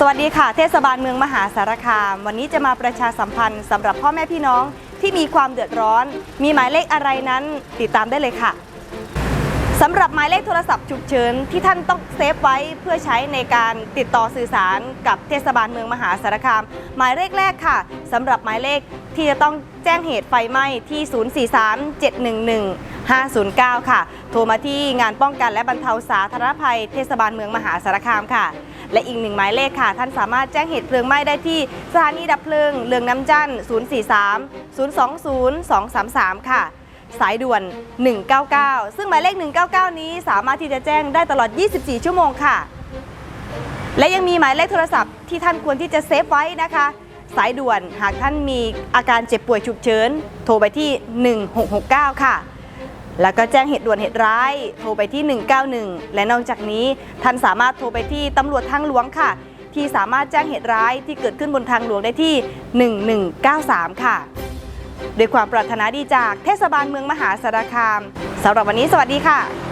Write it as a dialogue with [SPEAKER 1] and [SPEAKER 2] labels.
[SPEAKER 1] สวัสดีค่ะ เทศบาลเมืองมหาสารคาม วันนี้จะมาประชาสัมพันธ์สำหรับพ่อแม่พี่น้องที่มีความเดือดร้อน มีหมายเลขอะไรนั้นติดตามได้เลยค่ะสำหรับหมายเลขโทรศัพท์ฉุกเฉินที่ท่านต้องเซฟไว้เพื่อใช้ในการติดต่อสื่อสารกับเทศบาลเมืองมหาสารคาม หมายเลขแรกค่ะสำหรับหมายเลขที่จะต้องแจ้งเหตุไฟไหม้ที่ 043 711 509 ค่ะ โทรมาที่งานป้องกันและบรรเทาสาธารณภัยเทศบาลเมืองมหาสารคามค่ะ และอีกหนึ่งหมายเลขค่ะ ท่านสามารถแจ้งเหตุเพลิงไหม้ได้ที่สถานีดับเพลิงเรืองน้ำจันทร์043 020 233 ค่ะ สายด่วน 199 ซึ่งหมายเลข 199 นี้สามารถที่จะแจ้งได้ตลอด 24 ชั่วโมงค่ะ และยังมีหมายเลขโทรศัพท์ที่ท่านควรที่จะเซฟไว้นะคะสายด่วนหากท่านมีอาการเจ็บป่วยฉุกเฉิน โทรไปที่ 1669 ค่ะ แล้วก็แจ้งเหตุด่วนเหตุร้าย โทรไปที่ 191 และนอกจากนี้ท่านสามารถโทรไปที่ตำรวจทางหลวงค่ะ ที่สามารถแจ้งเหตุร้ายที่เกิดขึ้นบนทางหลวงได้ที่ 1193 ค่ะ ด้วยความปรารถนาดีจากเทศบาลเมืองมหาสารคามสำหรับวันนี้สวัสดีค่ะ